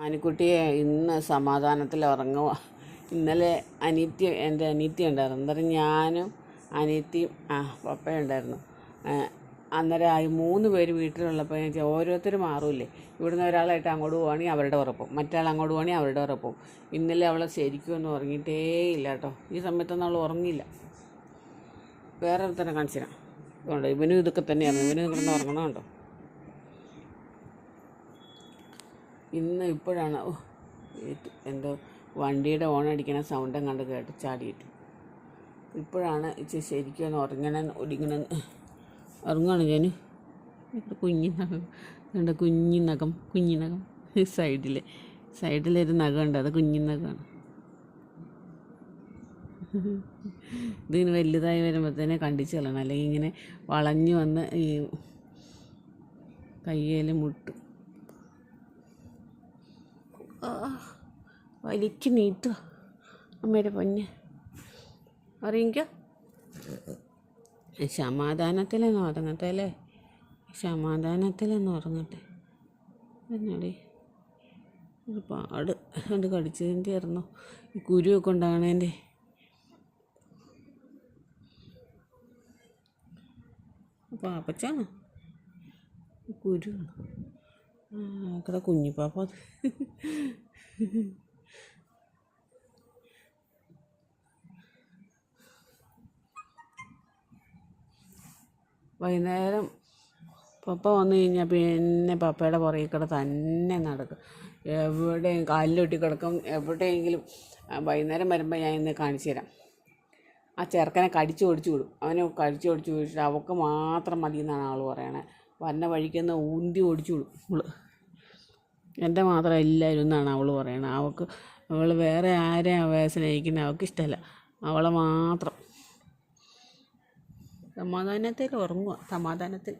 ആനിക്കുട്ടിയെ ഇന്ന് സമാധാനത്തിൽ ഉറങ്ങുക ഇന്നലെ അനീത്തി എന്റെ അനീത്തി ഉണ്ടായിരുന്നു. അന്നേരം ഞാനും അനീത്തിയും ആ പപ്പയുണ്ടായിരുന്നു അന്നേരം ആ മൂന്ന് പേര് വീട്ടിലുള്ളപ്പോൾ ഞാൻ ഓരോരുത്തർ മാറൂലേ ഇവിടുന്ന് ഒരാളായിട്ട് അങ്ങോട്ട് പോവുകയാണെങ്കിൽ അവരുടെ ഉറപ്പും. മറ്റാൾ അങ്ങോട്ട് പോവുകയാണെങ്കിൽ അവരുടെ ഉറപ്പും. ഇന്നലെ അവളെ ശരിക്കും ഒന്നും ഉറങ്ങിയിട്ടേ ഇല്ല കേട്ടോ. ഈ സമയത്തൊന്നും അവൾ ഉറങ്ങിയില്ല. വേറെ ഒരുത്തനെ കാണിച്ചു തരാം ഇതുകൊണ്ട്? ഇവനും ഇതൊക്കെ തന്നെയാണ് ഇവനും കിടന്ന് ഉറങ്ങണമുണ്ടോ ഇന്ന് ഇപ്പോഴാണ് എന്തോ വണ്ടിയുടെ ഓൺ അടിക്കണ സൗണ്ടും കണ്ട് കേട്ട് ചാടിയിട്ട്. ഇപ്പോഴാണ് ഇച്ചിരി ശരിക്കും ഒന്ന് ഉറങ്ങണം ഒടിങ്ങണം. ഉറങ്ങുകയാണ് ഞാൻ ഇവിടെ കുഞ്ഞി നഖം കണ്ട കുഞ്ഞി നഖം കുഞ്ഞി നഖം. സൈഡിൽ സൈഡിലൊരു നഖമുണ്ട് അത് കുഞ്ഞി നഖമാണ്. ഇതിങ്ങനെ വലുതായി വരുമ്പോഴത്തേനെ കണ്ടിച്ച് കളയണം. അല്ലെങ്കിൽ ഇങ്ങനെ വളഞ്ഞു വന്ന് ഈ കയ്യിൽ മുട്ടും. വലിക്ക് നീട്ടുക അമ്മയുടെ പൊന്ന്. അറിയിക്ക സമാധാനത്തിലെന്ന് ഉറങ്ങട്ടെ അല്ലേ? സമാധാനത്തിലെന്ന് ഉറങ്ങട്ടെ എന്നാടി? ഒരു പാട് കണ്ട് കടിച്ചതിന്റെ ആയിരുന്നു ഈ കുരുവൊക്കെ ഉണ്ടാകണേന്റെ. പാപ്പച്ചാണ്? കുരു. ആക്കടെ കുഞ്ഞിപ്പാപ്പ അത് വൈകുന്നേരം പപ്പ വന്നു കഴിഞ്ഞാൽ പിന്നെ പപ്പയുടെ പുറകിൽ കൂടെ തന്നെ നടക്കും. എവിടെയും കാലിലൊട്ടി കിടക്കും. എവിടെയെങ്കിലും വൈകുന്നേരം വരുമ്പോൾ ഞാൻ ഇന്ന് കാണിച്ചു തരാം. ആ ചെറുക്കനെ കടിച്ചു ഓടിച്ചു വിടും. അവനെ കടിച്ചു ഓടിച്ചു വിട്ടിട്ട് അവൾക്ക് മാത്രം മതി എന്നാണ് ആൾ പറയണേ. വന്ന വഴിക്കുന്ന ഊന്തി ഓടിച്ചു വിടും അവൾ എന്റെ മാത്രം എല്ലാവരും എന്നാണ് അവൾ പറയണത്. അവൾക്ക് അവൾ വേറെ ആരെയും സ്നേഹിക്കുന്നത് അവൾക്ക് ഇഷ്ടമല്ല. അവളെ മാത്രം. സമാധാനത്തിൽ ഉറങ്ങുക. സമാധാനത്തിൽ.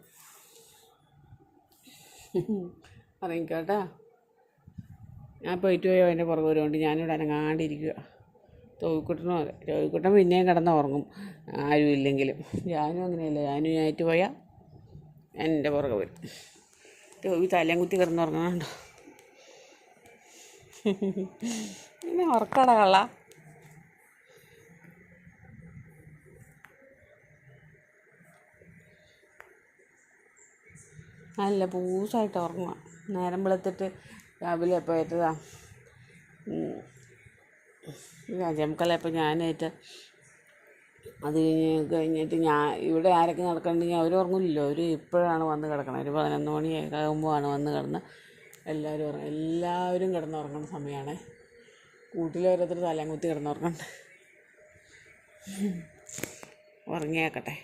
അറിയിക്കോട്ടാ ഞാൻ പോയിട്ട് പോയോ എന്റെ പുറകെ വരുമുണ്ട് ഞാനിവിടെ അനങ്ങാണ്ടിരിക്കുക തോവിക്കുട്ടനും അതെ. തോവിക്കുട്ടൻ പിന്നെയും കിടന്ന് ഉറങ്ങും. ആരും ഇല്ലെങ്കിലും. ഞാനും അങ്ങനെയല്ല. ഞാനും ആയിട്ട് പോയാൽ എന്റെ പുറകെ വരും തോവി തലയും കുത്തി കിടന്ന് ഉറങ്ങണുണ്ടോ പിന്നെ ഉറക്കട കള്ള. നല്ല പൂസായിട്ട് ഉറങ്ങുക നേരം വെളുത്തിട്ട് രാവിലെ എപ്പോൾ ഏറ്റതാ അഞ്ചേമുക്കാലായപ്പോൾ ഞാനേറ്റ് അത് കഴിഞ്ഞ് കഴിഞ്ഞിട്ട് ഞാൻ ഇവിടെ ആരൊക്കെ നടക്കണമെങ്കിൽ അവർ ഉറങ്ങില്ലല്ലോ അവർ ഇപ്പോഴാണ് വന്ന് കിടക്കണത് ഒരു പതിനൊന്ന് മണി ആകുമ്പോഴാണ് വന്ന് കിടന്ന് എല്ലാവരും ഉറങ്ങും എല്ലാവരും കിടന്നുറങ്ങുന്ന സമയമാണ് കൂട്ടിൽ ഓരോരുത്തർ തലയും കുത്തി കിടന്നുറങ്ങണ്ട ഉറങ്ങിയേക്കട്ടെ